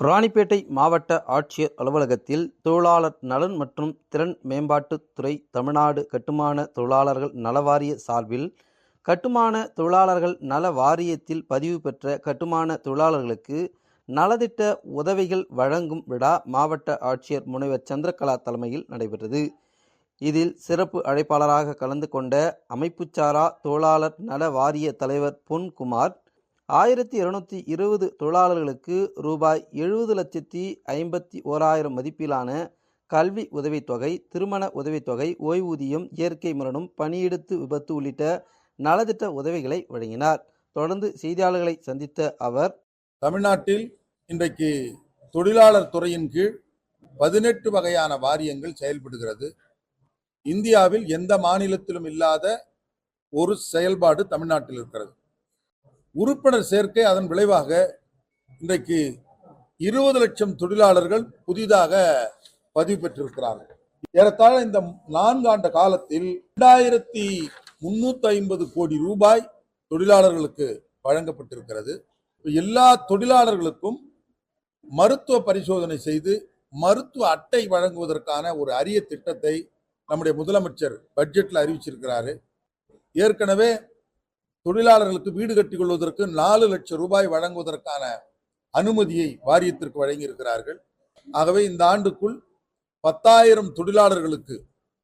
ராணிப்பேட்டை மாவட்ட ஆட்சியர் அலுவலகத்தில் தொழிலாளர் நலன் மற்றும் திறன் மேம்பாட்டுத்துறை தமிழ்நாடு கட்டுமான தொழிலாளர்கள் நல வாரிய சார்பில் கட்டுமான தொழிலாளர்கள் நல வாரியத்தில் பதிவு பெற்ற கட்டுமான தொழிலாளர்களுக்கு நலத்திட்ட உதவிகள் வழங்கும் விழா மாவட்ட ஆட்சியர் முனைவர் சந்திரகலா தலைமையில் நடைபெற்றது. இதில் சிறப்பு அழைப்பாளராக கலந்து கொண்ட அமைப்புச்சாரா தொழிலாளர் நல வாரிய தலைவர் பொன்குமார் ஆயிரத்தி இருநூத்தி இருபது தொழிலாளர்களுக்கு ரூபாய் எழுபது லட்சத்தி ஐம்பத்தி ஓராயிரம் மதிப்பிலான கல்வி உதவித்தொகை திருமண உதவித்தொகை ஓய்வூதியம் இயற்கை மரணம் பணியெடுத்து விபத்து உள்ளிட்ட நலத்திட்ட உதவிகளை வழங்கினார். தொடர்ந்து செய்தியாளர்களை சந்தித்த அவர் தமிழ்நாட்டில் இன்றைக்கு தொழிலாளர் துறையின் கீழ் பதினெட்டு வகையான வாரியங்கள் செயல்படுகிறது. இந்தியாவில் எந்த மாநிலத்திலும் இல்லாத ஒரு செயல்பாடு தமிழ்நாட்டில் இருக்கிறது. உறுப்பினர் சேர்க்கை அதன் விளைவாக இன்றைக்கு இருபது லட்சம் தொழிலாளர்கள் புதிதாக பதிவு பெற்றிருக்கிறார்கள். ஏறத்தாழ இந்த நான்காண்டு காலத்தில் இரண்டாயிரத்தி முன்னூத்தி ஐம்பது கோடி ரூபாய் தொழிலாளர்களுக்கு வழங்கப்பட்டிருக்கிறது. எல்லா தொழிலாளர்களுக்கும் மருத்துவ பரிசோதனை செய்து மருத்துவ அட்டை வழங்குவதற்கான ஒரு அரிய திட்டத்தை நம்முடைய முதலமைச்சர் பட்ஜெட்டில் அறிவிச்சிருக்கிறாரு. ஏற்கனவே தொழிலாளர்களுக்கு வீடு கட்டிக் கொள்வதற்கு நாலு லட்சம் ரூபாய் வழங்குவதற்கான அனுமதியை வாரியத்திற்கு வழங்கியிருக்கிறார்கள். ஆகவே இந்த ஆண்டுக்குள் பத்தாயிரம் தொழிலாளர்களுக்கு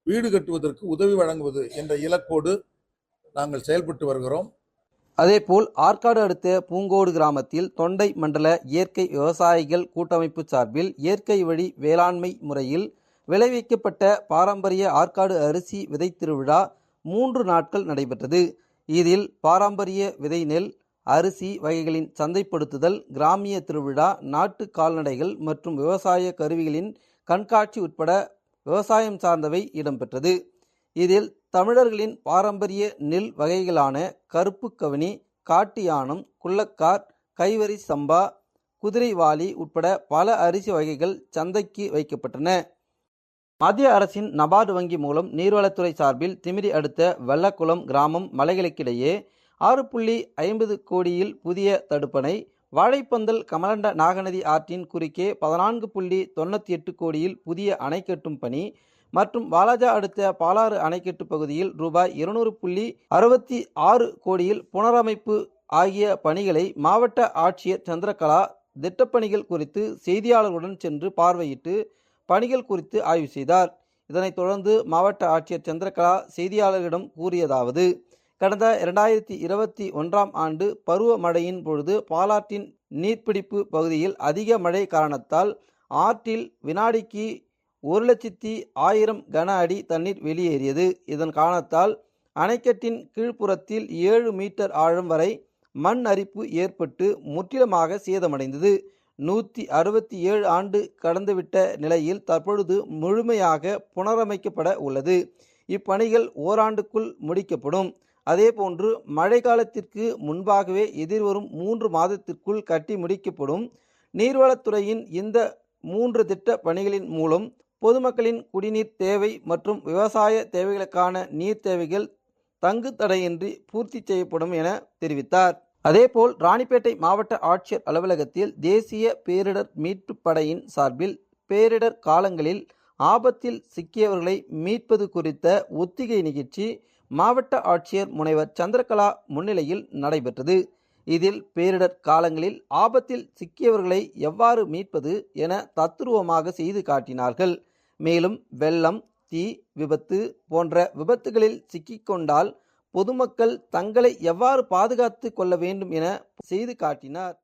வீடு கட்டுவதற்கு உதவி வழங்குவது என்ற இலக்கோடு நாங்கள் செயல்பட்டு வருகிறோம். அதேபோல் ஆற்காடு அடுத்த பூங்கோடு கிராமத்தில் தொண்டை மண்டல இயற்கை விவசாயிகள் கூட்டமைப்பு சார்பில் இயற்கை வழி வேளாண்மை முறையில் விளைவிக்கப்பட்ட பாரம்பரிய ஆற்காடு அரிசி விதை திருவிழா மூன்று நாட்கள் நடைபெற்றது. இதில் பாரம்பரிய விதை நெல் அரிசி வகைகளின் சந்தைப்படுத்துதல் கிராமிய திருவிழா நாட்டு கால்நடைகள் மற்றும் விவசாய கருவிகளின் கண்காட்சி உட்பட விவசாயம் சார்ந்தவை இடம்பெற்றது. இதில் தமிழர்களின் பாரம்பரிய நெல் வகைகளான கருப்பு கவினி காட்டு யானம் குள்ளக்கார் கைவரி சம்பா குதிரைவாலி உட்பட பல அரிசி வகைகள் சந்தைக்கு வைக்கப்பட்டன. மத்திய அரசின் நபார்டு வங்கி மூலம் நீர்வளத்துறை சார்பில் திமிரி அடுத்த வெள்ளக்குளம் கிராமம் மலைகளுக்கிடையே ஆறு புள்ளி ஐம்பது கோடியில் புதிய தடுப்பணை வாழைப்பந்தல் கமலண்ட நாகநதி ஆற்றின் குறுக்கே பதினான்கு புள்ளி தொண்ணூற்றி எட்டு கோடியில் புதிய அணை கட்டும் பணி மற்றும் வாலாஜா அடுத்த பாலாறு அணைக்கட்டு பகுதியில் ரூபாய் இருநூறு புள்ளி அறுபத்தி ஆறு கோடியில் புனரமைப்பு ஆகிய பணிகளை மாவட்ட ஆட்சியர் சந்திரகலா திட்டப்பணிகள் குறித்து செய்தியாளர்களுடன் சென்று பார்வையிட்டு பணிகள் குறித்து ஆய்வு செய்தார். இதனைத் தொடர்ந்து மாவட்ட ஆட்சியர் சந்திரகலா செய்தியாளர்களிடம் கூறியதாவது கடந்த இரண்டாயிரத்தி இருபத்தி ஒன்றாம் ஆண்டு பருவமழையின் பொழுது பாலாற்றின் நீர்பிடிப்பு பகுதியில் அதிக மழை காரணத்தால் ஆற்றில் வினாடிக்கு ஒரு லட்சத்தி ஆயிரம் கன அடி தண்ணீர் வெளியேறியது. இதன் காரணத்தால் அணைக்கட்டின் கீழ்ப்புறத்தில் ஏழு மீட்டர் ஆழம் வரை மண் அரிப்பு ஏற்பட்டு முற்றிலுமாக சேதமடைந்தது. நூற்றி அறுபத்தி ஏழு ஆண்டு கடந்துவிட்ட நிலையில் தற்பொழுது முழுமையாக புனரமைக்கப்பட உள்ளது. இப்பணிகள் ஓராண்டுக்குள் முடிக்கப்படும். அதேபோன்று மழை காலத்திற்கு முன்பாகவே எதிர்வரும் மூன்று மாதத்திற்குள் கட்டி முடிக்கப்படும். நீர்வளத்துறையின் இந்த மூன்று திட்ட பணிகளின் மூலம் பொதுமக்களின் குடிநீர் தேவை மற்றும் விவசாய தேவைகளுக்கான நீர் தேவைகள் தங்கு தடையின்றி பூர்த்தி செய்யப்படும் என தெரிவித்தார். அதேபோல் ராணிப்பேட்டை மாவட்ட ஆட்சியர் அலுவலகத்தில் தேசிய பேரிடர் மீட்புப் படையின் சார்பில் பேரிடர் காலங்களில் ஆபத்தில் சிக்கியவர்களை மீட்பது குறித்த ஒத்திகை நிகழ்ச்சி மாவட்ட ஆட்சியர் முனைவர் சந்திரகலா முன்னிலையில் நடைபெற்றது. இதில் பேரிடர் காலங்களில் ஆபத்தில் சிக்கியவர்களை எவ்வாறு மீட்பது என தத்துருவமாக செய்து காட்டினார்கள். மேலும் வெள்ளம் தீ விபத்து போன்ற விபத்துகளில் சிக்கிக்கொண்டால் பொதுமக்கள் தங்களை எவ்வாறு பாதுகாத்து கொள்ள வேண்டும் என செய்து காட்டினார்.